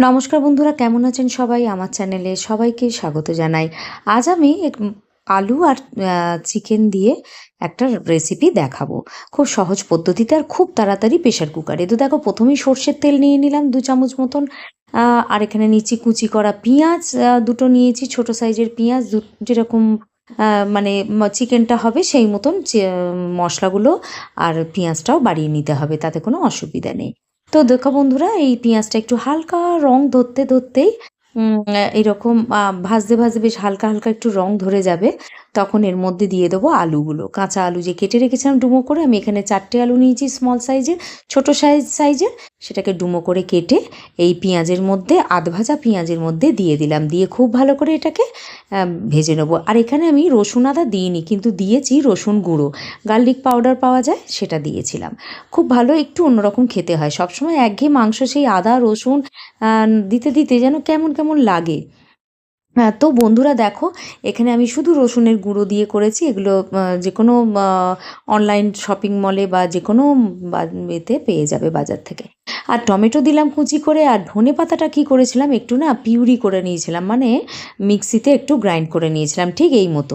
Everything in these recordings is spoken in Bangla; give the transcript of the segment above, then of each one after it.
নমস্কার বন্ধুরা, কেমন আছেন সবাই? আমার চ্যানেলে সবাইকে স্বাগত জানাই। আজ আমি আলু আর চিকেন দিয়ে একটা রেসিপি দেখাবো। খুব সহজ পদ্ধতিতে আর খুব তাড়াতাড়ি প্রেশার কুকারে তো দেখো, প্রথমেই সর্ষের তেল নিয়ে নিলাম দু চামচ মতন। আর এখানে নিচ্ছি কুচি করা পেঁয়াজ দুটো নিয়েছি ছোট সাইজের পেঁয়াজ, দু- যেরকম মানে চিকেনটা হবে সেই মতন মশলাগুলো আর পেঁয়াজটাও বাড়িয়ে নিতে হবে, তাতে কোনো অসুবিধা নেই। তো দেখো বন্ধুরা, এই পেঁয়াজটা একটু হালকা রং ধরতে ধরতেই এরকম ভাজতে ভাজতে বেশ হালকা হালকা একটু রং ধরে যাবে। তখন এর মধ্যে দিয়ে দেবো আলুগুলো। কাঁচা আলু যে কেটে রেখেছিলাম ডুমো করে, আমি এখানে চারটে আলু নিয়েছি স্মল সাইজের ছোট সাইজ সাইজের সেটাকে ডুমো করে কেটে এই পেঁয়াজের মধ্যে, আধ ভাজা পেঁয়াজের মধ্যে দিয়ে দিলাম। দিয়ে খুব ভালো করে এটাকে ভেজে নেব। আর এখানে আমি রসুন আদা দিইনি, কিন্তু দিয়েছি রসুন গুঁড়ো। গার্লিক পাউডার পাওয়া যায়, সেটা দিয়েছিলাম। খুব ভালো একটু অন্যরকম খেতে হয়। সবসময় একঘেয়ে মাংস সেই আদা, রসুন দিতে দিতে যেন কেমন কেমন লাগে। তো বন্ধুরা দেখো, এখানে আমি শুধু রসুনের গুঁড়ো দিয়ে করেছি। এগুলো যে কোনো অনলাইন শপিং মলে বা যে কোনো এতে পেয়ে যাবে বাজার থেকে। আর টমেটো দিলাম কুচি করে, আর ধনে পাতাটা কী করেছিলাম, একটু না পিউরি করে নিয়েছিলাম। মানে মিক্সিতে একটু গ্রাইন্ড করে নিয়েছিলাম, ঠিক এই মতো।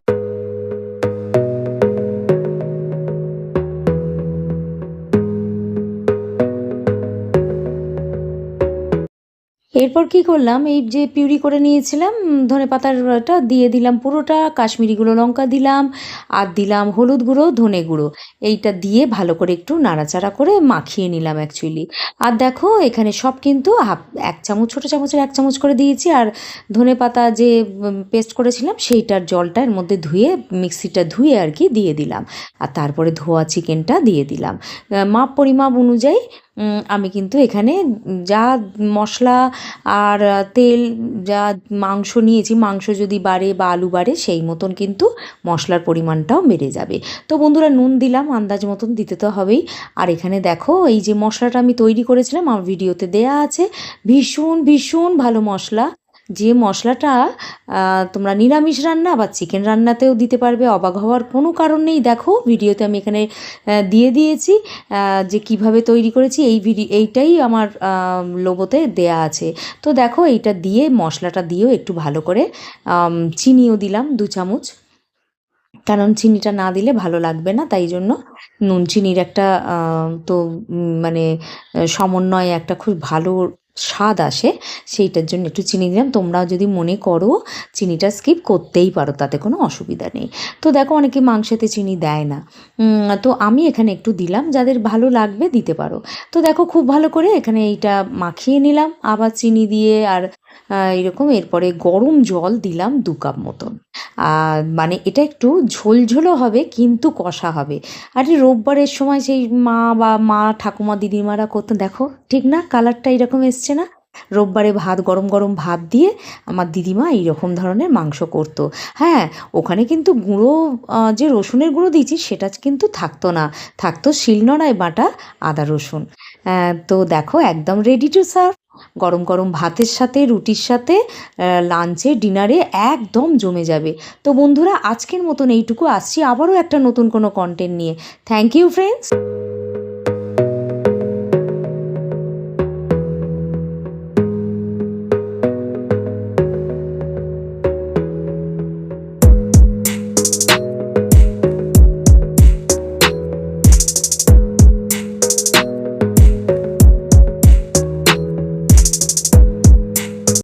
এরপর কি করলাম? এই যে পিউরি করে নিয়েছিলাম ধনে পাতাটা দিয়ে দিলাম পুরোটা, কাশ্মীরি গুঁড়ো লঙ্কা দিলাম, আর দিলাম হলুদ গুঁড়ো, ধনে গুঁড়ো। এইটা দিয়ে ভালো করে একটু নাড়াচাড়া করে মাখিয়ে নিলাম অ্যাকচুয়ালি আর দেখো, এখানে সব কিন্তু হাফ, এক চামচ, ছোটো চামচের এক চামচ করে দিয়েছি, আর ধনে পাতা যে পেস্ট করেছিলাম সেইটার জলটা এর মধ্যে ধুয়ে, মিক্সিটা ধুয়ে আর কি দিয়ে দিলাম। আর তারপরে ধোয়া চিকেনটা দিয়ে দিলাম। মাপ, পরিমাপ অনুযায়ী আমি কিন্তু এখানে যা মশলা আর তেল, যা মাংস নিয়েছি, মাংস যদি বাড়ে বা আলু বাড়ে, সেই মতন কিন্তু মশলার পরিমাণটাও বেড়ে যাবে। তো বন্ধুরা, নুন দিলাম, আন্দাজ মতন দিতে তো হবেই। আর এখানে দেখো, এই যে মশলাটা আমি তৈরি করেছিলাম, আমার ভিডিওতে দেয়া আছে। ভীষণ ভীষণ ভালো মশলা। যে মশলাটা তোমরা নিরামিষ রান্না বা চিকেন রান্নাতেও দিতে পারবে, অবাক হওয়ার কোনো কারণ নেই। দেখো, ভিডিওতে আমি এখানে দিয়ে দিয়েছি যে কীভাবে তৈরি করেছি, এই ভিডিও এইটাই আমার লোগোতে দেয়া আছে। তো দেখো, এইটা দিয়ে, মশলাটা দিয়েও একটু ভালো করে চিনিও দিলাম দু চামচ। কারণ চিনিটা না দিলে ভালো লাগবে না, তাই জন্য নুন চিনির একটা তো মানে সমন্বয়ে একটা খুব ভালো স্বাদ আসে, সেইটার জন্য একটু চিনি দিলাম। তোমরা যদি মনে করো চিনিটা স্কিপ করতেই পারো, তাতে কোনো অসুবিধা নেই। তো দেখো অনেকে মাংসেতে চিনি দেয় না। তো আমি এখানে একটু দিলাম, যাদের ভালো লাগবে দিতে পারো। তো দেখো খুব ভালো করে এখানে এইটা মাখিয়ে নিলাম, আবার চিনি দিয়ে আর এরকম এরপরে গরম জল দিলাম দু কাপ মতন। মানে এটা একটু ঝোলঝোলও হবে, কিন্তু কষা হবে। আর রোববারের সময় সেই মা বা মা, ঠাকুমা, দিদিমারা করতো, দেখো, ঠিক না? কালারটা এরকম এসছে না? রোববারে ভাত, গরম গরম ভাত দিয়ে আমার দিদিমা এইরকম ধরনের মাংস করতো। হ্যাঁ ওখানে কিন্তু গুঁড়ো যে রসুনের গুঁড়ো দিয়েছি, সেটা কিন্তু থাকতো না। থাকতো শিলনোড়ায় বাটা আদা রসুন। তো দেখো, একদম রেডি টু সার্ভ গরম গরম ভাতের সাথে, রুটির সাথে লাঞ্চে ডিনারে একদম জমে যাবে। তো বন্ধুরা, আজকের মতন এইটুকু। আসছি আবারও একটা নতুন কোনো কন্টেন্ট নিয়ে। Thank you friends